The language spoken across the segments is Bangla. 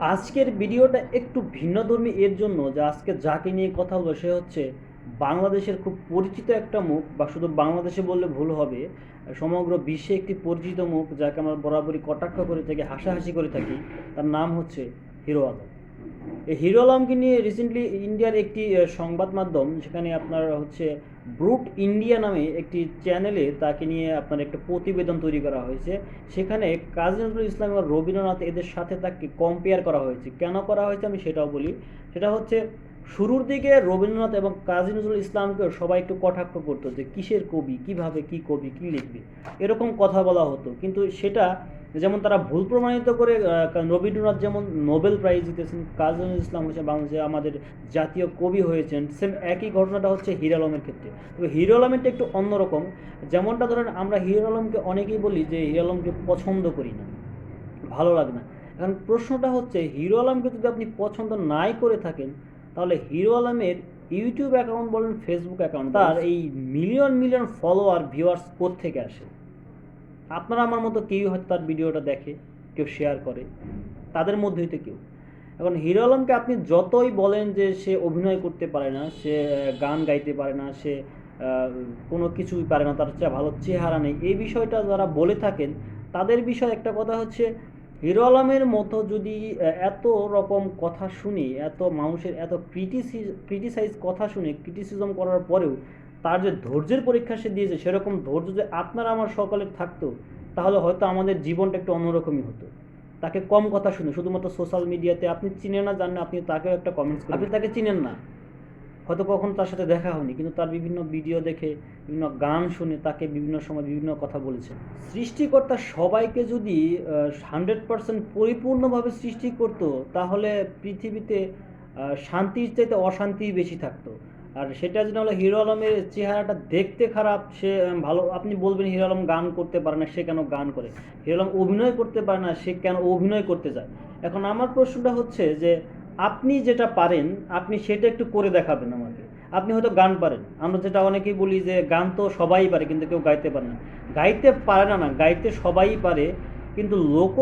আজকের ভিডিওটা একটু ভিন্নধর্মী এর জন্য যে আজকে যাকে নিয়ে কথা বলব সে হচ্ছে বাংলাদেশের খুব পরিচিত একটা মুখ বা শুধু বাংলাদেশে বললে ভুল হবে, সমগ্র বিশ্বে একটি পরিচিত মুখ যাকে আমরা বরাবরই কটাক্ষ করে থাকি, হাসাহাসি করে থাকি, তার নাম হচ্ছে হিরো আলম হিরো আলমকে নিয়ে রিসেন্টলি ইন্ডিয়ার একটি সংবাদ মাধ্যম, সেখানে আপনার হচ্ছে ব্রুট ইন্ডিয়া নামে একটি চ্যানেলে তাকে নিয়ে আপনার একটা প্রতিবেদন তৈরি করা হয়েছে। সেখানে কাজী নজরুল ইসলাম এবং রবীন্দ্রনাথ এদের সাথে তাকে কম্পেয়ার করা হয়েছে। কেন করা হয়েছে আমি সেটাও বলি। সেটা হচ্ছে শুরুর দিকে রবীন্দ্রনাথ এবং কাজী নজরুল ইসলামকে সবাই একটু কটাক্ষ করতো যে কিসের কবি, কীভাবে কি কবি, কি লিখবে? এরকম কথা বলা হতো। কিন্তু সেটা যেমন তারা ভুল প্রমাণিত করে রবীন্দ্রনাথ যেমন নোবেল প্রাইজ জিতেছেন কাজী নজরুল ইসলাম হচ্ছে বাংলাদেশে আমাদের জাতীয় কবি হয়েছেন সেম একই ঘটনাটা হচ্ছে হিরো আলমের ক্ষেত্রে। তবে হিরো আলমেরটা একটু অন্যরকম যেমনটা ধরেন আমরা হিরো আলমকে অনেকেই বলি যে হিরো আলমকে পছন্দ করি না ভালো লাগে না। এখন প্রশ্নটা হচ্ছে হিরো আলমকে যদি আপনি পছন্দ নাই করে থাকেন তাহলে হিরো আলমের ইউটিউব অ্যাকাউন্ট বলেন ফেসবুক অ্যাকাউন্ট তার এই মিলিয়ন মিলিয়ন ফলোয়ার ভিউয়ার্স থেকে আসে? আপনারা আমার মতো কেউ হয়তো তার ভিডিওটা দেখে, কেউ শেয়ার করে, তাদের মধ্যেই তো কেউ। এখন হিরো আলমকে আপনি যতই বলেন যে সে অভিনয় করতে পারে না, সে গান গাইতে পারে না, সে কোনো কিছুই পারে না, তার চেয়ে ভালো চেহারা নেই, এই বিষয়টা যারা বলে থাকেন, তাদের বিষয় একটা কথা হচ্ছে, হিরো আলমের মতো যদি এত রকম কথা শুনি, এত মানুষের এত ক্রিটিসি ক্রিটিসাইজ কথা শুনে ক্রিটিসিজম করার পরেও তার যে ধৈর্যের পরীক্ষা সে দিয়েছে সেরকম ধৈর্য যদি আপনার আমার সকলের থাকতো তাহলে হয়তো আমাদের জীবনটা একটু অন্যরকমই হতো। তাকে কম কথা শুনে শুধুমাত্র সোশ্যাল মিডিয়াতে আপনি চিনেন না জানেন আপনি তাকেও একটা কমেন্টস করেন আপনি তাকে চিনেন না। হয়তো কখনো তার সাথে দেখা হয়নি কিন্তু তার বিভিন্ন ভিডিও দেখে বিভিন্ন গান শুনে তাকে বিভিন্ন সময় বিভিন্ন কথা বলেছে। সৃষ্টিকর্তা সবাইকে যদি হান্ড্রেড পার্সেন্ট পরিপূর্ণভাবে সৃষ্টি করতো তাহলে পৃথিবীতে শান্তির চাইতে অশান্তি বেশি থাকতো। আর সেটা যেন হলো হিরো আলমের চেহারাটা দেখতে খারাপ, সে ভালো, আপনি বলবেন হিরো আলম গান করতে পারে না, সে কেন গান করে? হিরো আলম অভিনয় করতে পারে না, সে কেন অভিনয় করতে যায়? এখন আমার প্রশ্নটা হচ্ছে যে, আপনি যেটা পারেন, আপনি সেটা একটু করে দেখাবেন আমাকে। আপনি হয়তো গান পারেন। আমরা যেটা অনেকেই বলি যে, গান তো সবাই পারে, কিন্তু কেউ গাইতে পারে না। গাইতে পারে না না, গাইতে সবাই পারে, কিন্তু লোক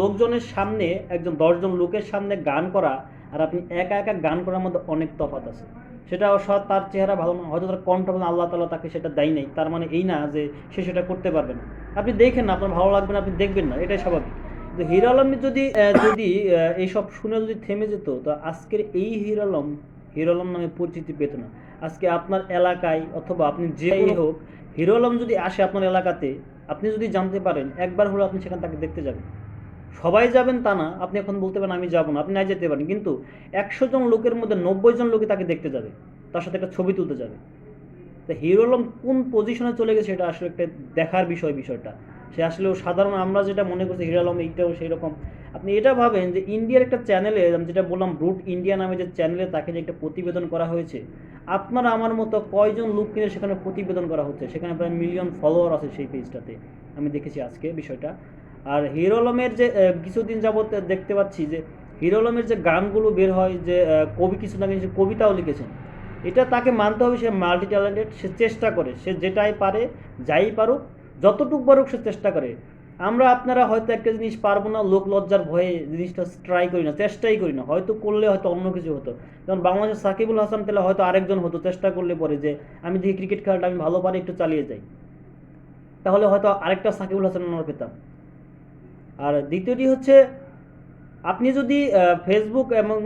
লোকজনের সামনে, একজন দশজন লোকের সামনে গান করা, আর আপনি একা একা গান করার মধ্যে অনেক তফাৎ আছে। সেটা অবশ্য তার চেহারা ভালো না হয়তো তার কণ্ঠ ভালো, আল্লাহ তালা তাকে সেটা দেয় নাই। তার মানে এই না যে সে সেটা করতে পারবে না। আপনি দেখেন না, আপনার ভালো লাগবে না, আপনি দেখবেন না, এটাই স্বাভাবিক। কিন্তু হিরো আলম যদি যদি এইসব শুনে যদি থেমে যেত, তো আজকের এই হিরো আলম হিরো আলম নামে পরিচিতি পেত না। আজকে আপনার এলাকায় অথবা আপনি যেই হোক, হিরো আলম যদি আসে আপনার এলাকাতে, আপনি যদি জানতে পারেন, একবার হলে আপনি সেখানে তাকে দেখতে যাবেন। সবাই যাবেন তা না, আপনি এখন বলতে পারেন আমি যাব না, আপনি না যেতে পারেন, কিন্তু একশো জন লোকের মধ্যে নব্বই জন লোকে তাকে দেখতে যাবে, তার সাথে একটা ছবি তুলতে যাবে। তা হিরো আলম কোন পজিশনে চলে গেছে এটা আসলে একটা দেখার বিষয় বিষয়টা। সে আসলে সাধারণ, আমরা যেটা মনে করছি হিরো আলম এইটাও সেই রকম। আপনি এটা ভাবেন যে ইন্ডিয়ার একটা চ্যানেলে আমি যেটা বললাম রুট ইন্ডিয়া নামে যে চ্যানেলে তাকে যে একটা প্রতিবেদন করা হয়েছে, আপনারা আমার মতো কয়জন লোক কিনে সেখানে প্রতিবেদন করা হচ্ছে? সেখানে প্রায় মিলিয়ন ফলোয়ার আছে সেই পেজটাতে আমি দেখেছি আজকে বিষয়টা। আর হিরো আলমের যে কিছুদিন যাবত দেখতে পাচ্ছি যে হিরো আলমের যে গানগুলো বের হয়, যে কবি কিছু না কিছু কবিতাও লিখেছেন, এটা তাকে মানতে হবে সে মাল্টি ট্যালেন্টেড সে চেষ্টা করে, সে যেটাই পারে, যাই পারুক, যতটুক পারুক সে চেষ্টা করে। আমরা আপনারা হয়তো একটা জিনিস পারব না, লোক লজ্জার ভয়ে জিনিসটা ট্রাই করি না, চেষ্টাই করি না, হয়তো করলে হয়তো অন্য কিছু হতো। যেমন বাংলাদেশের সাকিবুল হাসান তাহলে হয়তো আরেকজন হতো, চেষ্টা করলে পরে যে, আমি দেখি ক্রিকেট খেলাটা আমি ভালো পারি, একটু চালিয়ে যাই। তাহলে হয়তো আরেকটা সাকিবুল হাসান আমরা পেতাম। আর দ্বিতীয়টি হচ্ছে, আপনি যদি ফেসবুক এবং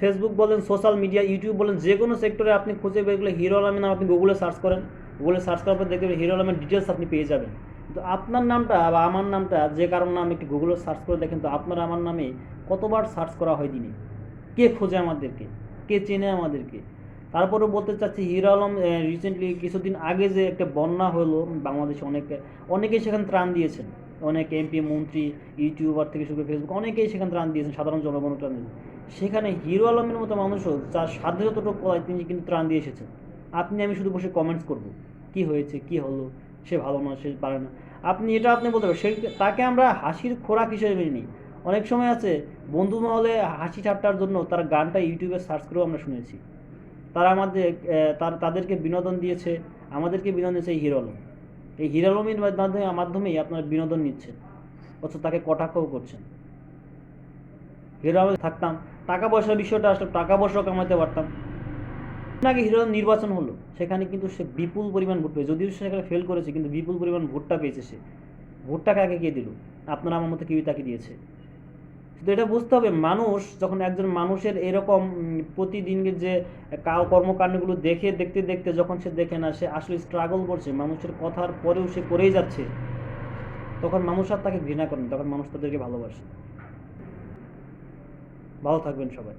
ফেসবুক বলেন সোশ্যাল মিডিয়া ইউটিউব বলেন, যে কোনো সেক্টরে আপনি খুঁজে বের করলে হিরো আলমের নাম আপনি গুগলে সার্চ করেন। গুগলে সার্চ করার পর দেখবেন হিরো আলমের ডিটেলস আপনি পেয়ে যাবেন। কিন্তু আপনার নামটা বা আমার নামটা, যে কারণ নাম একটি গুগলে সার্চ করে দেখেন, তো আপনার আমার নামে কতবার সার্চ করা হয় দিনে? কে খোঁজে আমাদেরকে? কে চেনে আমাদেরকে? তারপরেও বলতে চাচ্ছি হিরো আলম রিসেন্টলি কিছুদিন আগে যে একটা বন্যা হলো, বাংলাদেশে অনেকে, অনেকেই সেখানে ত্রাণ দিয়েছেন। অনেক এমপি মন্ত্রী ইউটিউবার থেকে শুরু করে ফেসবুক অনেকেই সেখানে ত্রাণ দিয়েছেন, সাধারণ জনগণ ত্রাণ দিয়েছেন। সেখানে হিরো আলমের মতো মানুষও যার সাধ্য যতটুকু করায় তিনি কিন্তু ত্রাণ দিয়ে এসেছেন। আপনি, আমি শুধু বসে কমেন্টস করব। কি হয়েছে, কি হলো? সে ভালো না, সে পারে না। আপনি এটা আপনি বলতে পারেন তাকে আমরা হাসির খোরাক হিসেবে নিই। অনেক সময় আছে, বন্ধু মহলে হাসি ঠাট্টার জন্য তার গানটা ইউটিউবে সার্চ করেও আমরা শুনেছি। তারা আমাদের তার তাদেরকে বিনোদন দিয়েছে, আমাদেরকে বিনোদন দিয়েছে হিরো আলম। এই হিরালমির মাধ্যমে মাধ্যমেই আপনার বিনোদন নিচ্ছেন। অথচ তাকে কটাক্ষও করছেন। হিরালমে থাকতাম। টাকা পয়সার বিষয়টা আসলে, টাকা পয়সাও কামাতে পারতাম। আগে হিরো নির্বাচন হলো। সেখানে কিন্তু সে বিপুল পরিমাণ ভোট পেয়েছে। যদিও সেখানে ফেল করেছে, কিন্তু বিপুল পরিমাণ ভোটটা পেয়েছে সে। ভোটটা কাকে, কে দিল? আপনারা আমার মতো কেউই তাকে দিয়েছে। শুধু এটা বুঝতে হবে, মানুষ যখন একজন মানুষের এরকম প্রতিদিনের যে কর্মকাণ্ডগুলো দেখে, দেখতে দেখতে যখন সে দেখে না, সে আসলে স্ট্রাগল করছে, মানুষের কথার পরেও সে করেই যাচ্ছে, তখন মানুষ আর তাকে ঘৃণা করেন তখন মানুষ তাদেরকে ভালোবাসে। ভালো থাকবেন সবাই।